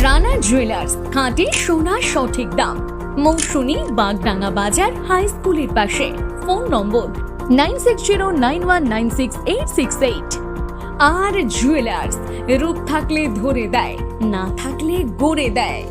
Rana jewellers খাঁটি সোনা সঠিক দাম। মৌসুমী বাগডাঙ্গা বাজার হাই স্কুলের পাশে। Phone number nine six zero nine one nine six eight six eight. আর জুয়েলার্স রূপ থাকলে ধরে দেয়, না থাকলে গড়ে দেয়।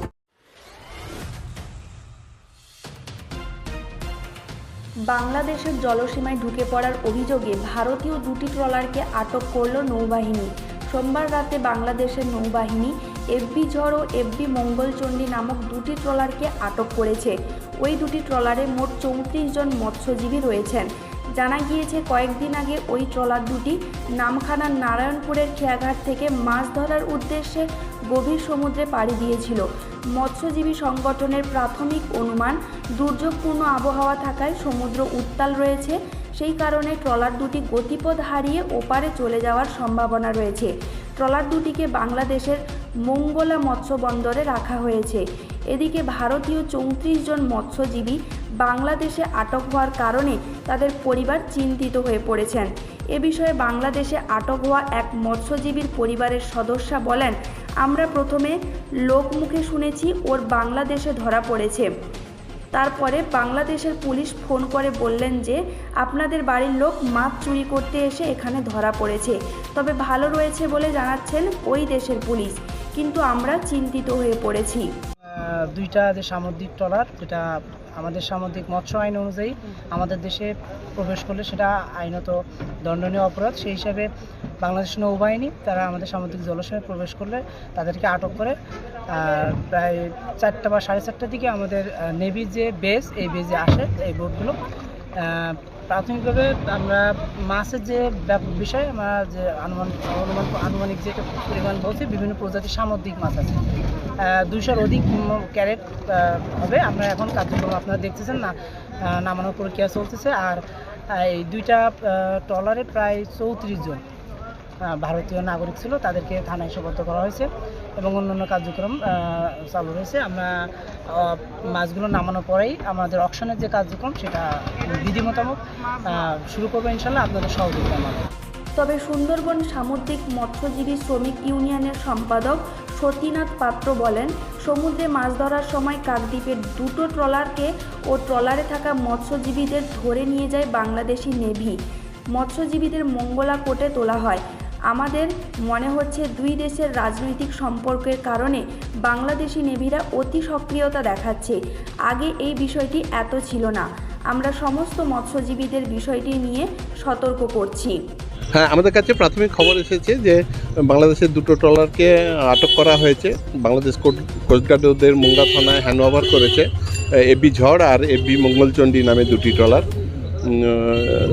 বাংলাদেশের জলসীমায় ঢুকে পড়ার অভিযোগে ভারতীয় দুটি ট্রলারকে আটক করল নৌবাহিনী। সোমবার রাতে বাংলাদেশের নৌবাহিনী এফবি ঝড় ও এফবি মঙ্গলচণ্ডী নামক দুটি ট্রলারকে আটক করেছে। ওই দুটি ট্রলারে মোট চৌত্রিশ জন মৎস্যজীবী রয়েছেন। জানা গিয়েছে, কয়েকদিন আগে ওই ট্রলার দুটি নামখানার নারায়ণপুরের খেয়াঘাট থেকে মাছ ধরার উদ্দেশ্যে গভীর সমুদ্রে পাড়ি দিয়েছিল। মৎস্যজীবী সংগঠনের প্রাথমিক অনুমান, দুর্যোগপূর্ণ আবহাওয়া থাকায় সমুদ্র উত্তাল রয়েছে। সেই কারণে ট্রলার দুটি গতিপথ হারিয়ে ওপারে চলে যাওয়ার সম্ভাবনা রয়েছে। ট্রলার দুটিকে বাংলাদেশের মঙ্গলা মৎস্য বন্দরে রাখা হয়েছে। এদিকে ভারতীয় চৌত্রিশ জন মৎস্যজীবী বাংলাদেশে আটক হওয়ার কারণে তাদের পরিবার চিন্তিত হয়ে পড়েছেন। এ বিষয়ে বাংলাদেশে আটক হওয়া এক মৎস্যজীবীর পরিবারের সদস্যা বলেন, আমরা প্রথমে লোকমুখে শুনেছি ওর বাংলাদেশে ধরা পড়েছে। তারপরে বাংলাদেশের পুলিশ ফোন করে বললেন যে, আপনাদের বাড়ির লোক মাছ চুরি করতে এসে এখানে ধরা পড়েছে। তবে ভালো রয়েছে বলে জানাচ্ছেন ওই দেশের পুলিশ। কিন্তু আমরা চিন্তিত হয়ে পড়েছি। দুইটা যে সামুদ্রিক ট্রলার, যেটা আমাদের সামুদ্রিক মৎস্য আইন অনুযায়ী আমাদের দেশে প্রবেশ করলে সেটা আইনত দণ্ডনীয় অপরাধ। সেই হিসাবে বাংলাদেশ নৌবাহিনী, তারা আমাদের সামুদ্রিক জলাশয়ে প্রবেশ করলে তাদেরকে আটক করে প্রায় চারটা বা সাড়ে চারটার দিকে আমাদের নেভির যে বেস এই বেজে আসে, এই বোটগুলো প্রাথমিকভাবে আমরা মাছের যে বিষয়, আমরা যে আনুমানিক আনুমানিক যে পরিমাণ বলছি, বিভিন্ন প্রজাতির সামুদ্রিক মাছ আছে। দুইশোর অধিক ক্যারেট হবে। আমরা এখন কার্যক্রম আপনারা দেখতেছেন না নামানোর প্রক্রিয়া চলতেছে। আর এই দুইটা টলারে ট্রলারে প্রায় চৌত্রিশ জন। ভারতীয় নাগরিক ছিল, তাদেরকে থানায় সোপর্দ করা হয়েছে এবং অন্যান্য কার্যক্রম চালু রয়েছে। আমরা মাছগুলো নামানোর পরেই আমাদের অকশনের যে কার্যক্রম, সেটা বিধি মোতাবেক শুরু করব ইনশাল্লাহ আপনাদের সহযোগিতা আমাদের তবে সুন্দরবন সামুদ্রিক মৎস্যজীবী শ্রমিক ইউনিয়নের সম্পাদক সতীনাথ পাত্র বলেন, সমুদ্রে মাছ ধরার সময় কাকদ্বীপের দুটো ট্রলারকে ও ট্রলারে থাকা মৎস্যজীবীদের ধরে নিয়ে যায় বাংলাদেশি নেভি। মৎস্যজীবীদের মঙ্গলা কোটে তোলা হয়। আমাদের মনে হচ্ছে দুই দেশের রাজনৈতিক সম্পর্কের কারণে বাংলাদেশি নেভিরা অতি সক্রিয়তা দেখাচ্ছে। আগে এই বিষয়টি এত ছিল না। আমরা সমস্ত মৎস্যজীবীদের বিষয়টি নিয়ে সতর্ক করছি। হ্যাঁ আমাদের কাছে প্রাথমিক খবর এসেছে যে বাংলাদেশের দুটো ট্রলারকে আটক করা হয়েছে। বাংলাদেশ কোস্ট- কোস্টগার্ড মোঙ্গা থানায় হ্যান্ড ওভার করেছে এবি ঝড় আর এবি মঙ্গলচণ্ডী নামে দুটি ট্রলার।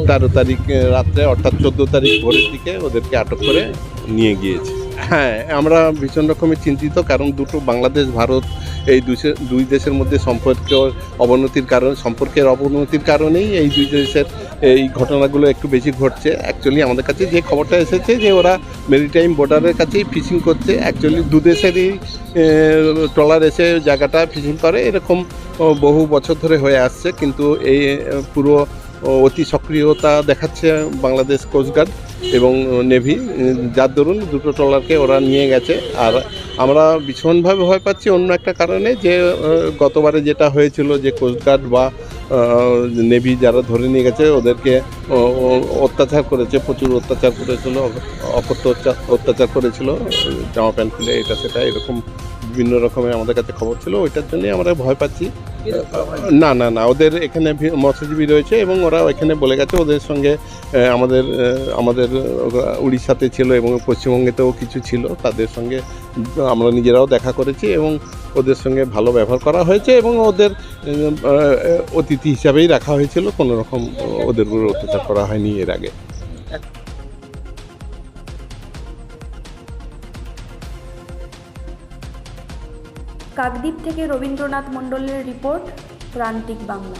তেরো তারিখ রাত্রে, অর্থাৎ চোদ্দ তারিখ ভোরের দিকে ওদেরকে আটক করে নিয়ে গিয়েছে। হ্যাঁ আমরা ভীষণ রকমের চিন্তিত, কারণ দুটো বাংলাদেশ, ভারত এই দুই- দেশের মধ্যে সম্পর্ক অবনতির কারণ সম্পর্কের অবনতির কারণেই এই দুই দেশের এই ঘটনাগুলো একটু বেশি ঘটছে। অ্যাকচুয়ালি আমাদের কাছে যে খবরটা এসেছে যে ওরা মেরিটাইম বর্ডারের কাছেই ফিশিং করছে। অ্যাকচুয়ালি দু দেশেরই ট্রলার এসে জায়গাটা ফিশিং করে। এরকম বহু বছর ধরে হয়ে আসছে। কিন্তু এই পুরো অতি সক্রিয়তা দেখাচ্ছে বাংলাদেশ কোস্টগার্ড এবং নেভি যার দরুন দুটো ট্রলারকে ওরা নিয়ে গেছে। আর আমরা ভীষণভাবে ভয় পাচ্ছি অন্য একটা কারণে যে গতবারে যেটা হয়েছিল যে কোস্টগার্ড বা নেভি যারা ধরে নিয়ে গেছে, ওদেরকে অত্যাচার করেছে, প্রচুর অত্যাচার করেছিল অকথ্য অত্যাচার করেছিল, জামা প্যান্ট খুলে, এটা সেটা এরকম বিভিন্ন রকমের আমাদের কাছে খবর ছিল ওইটার জন্যই আমরা ভয় পাচ্ছি। না না না ওদের এখানে মৎস্যজীবী রয়েছে এবং ওরা এখানে বলে গেছে ওদের সঙ্গে আমাদের আমাদের উড়িষ্যাতে ছিল এবং পশ্চিমবঙ্গেতেও কিছু ছিল তাদের সঙ্গে আমরা নিজেরাও দেখা করেছি এবং ওদের সঙ্গে ভালো ব্যবহার করা হয়েছে এবং ওদের অতিথি হিসাবেই রাখা হয়েছিল কোনো রকম ওদের উপর অত্যাচার করা হয়নি এর আগে। কাকদ্বীপ থেকে রবীন্দ্রনাথ মণ্ডলের রিপোর্ট প্রান্তিক বাংলা।